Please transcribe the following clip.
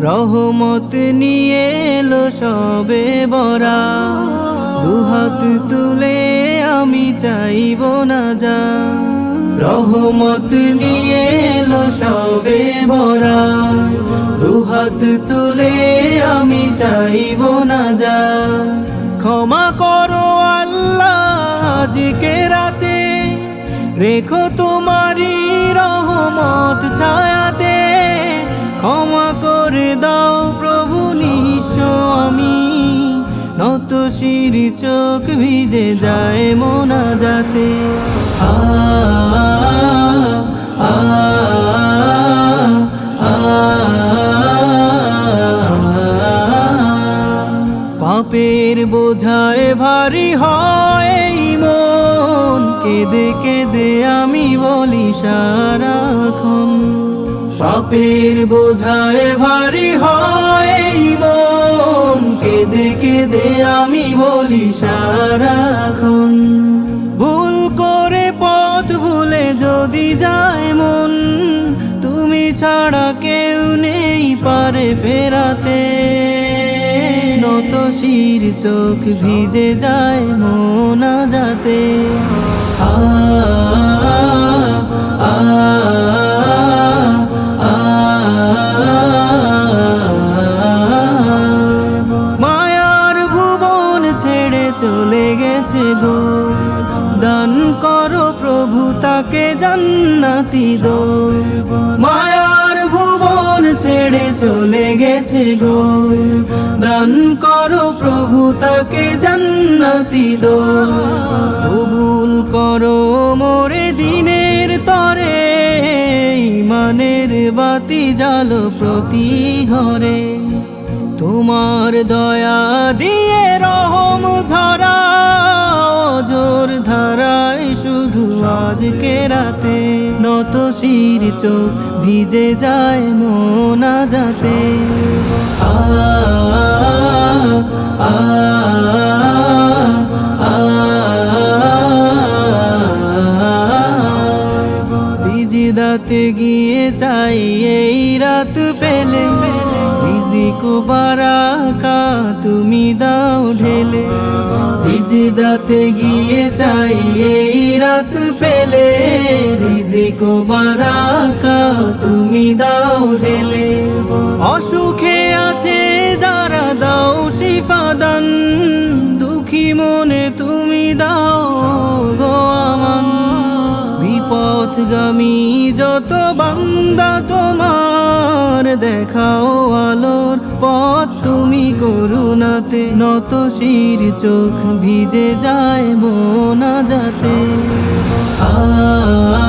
রহমত নিয়ে এলো সবে বরা। দুহাত তুলে আমি চাইব না যা। রহমত নিয়ে এলো সবে বরা। দুহাত তুলে আমি চাইব না যা। ক্ষমা করো আল্লাহ আজকে রাতে। রেখো তোমারি রহমত ছায়াতে। ক্ষমা করে দাও প্রভু নিঃস্ব আমি। নত শির চোখ ভিজে যায় মোনা যাতে পাপের বোঝায় ভারী হয় মন। কেঁদে কেঁদে আমি বলি সারাক্ষণ। পাপের বোঝায় ভারী হয় মন। কেঁদে কেঁদে আমি বলি সারাক্ষণ ভুল করে পথ ভুলে যদি যায় মন তুমি ছাড়া কেউ নেই পারে ফেরাতে। নত শির চোখ ভিজে যায় মোনা যাতে আ, গেছে গো। দান করো প্রভু, তাকে জান্নাতি দো। মায়ার ভুবন ছেড়ে চলে গেছে গো। দান করো প্রভু, তাকে জান্নাতি দো। কবুল করো মোরে দিনের তরে, ইমানের বাতি জালো প্রতি ঘরে। তোমার দয়া দিয়ে রহম ঝরা আজকে রাতে নত শির চোখ ভিজে যায় মোনা যাতে আ আ, গিয়ে চাই এই রাত পেলে। রিজিক বারাকা সিজদাতে গিয়ে চাই, এই রাত পেলে রিজিক বারাকা তুমি দাও ঢেলে। অসুখে আছে যারা দাও শিফাদান দুঃখী মনে তুমি দাও গো আমান। বিপথগামী যত বান্দা তোমার আলোর পথ তুমি করুণাতে নত শির চোখ ভিজে যায় মোনা যাতে আ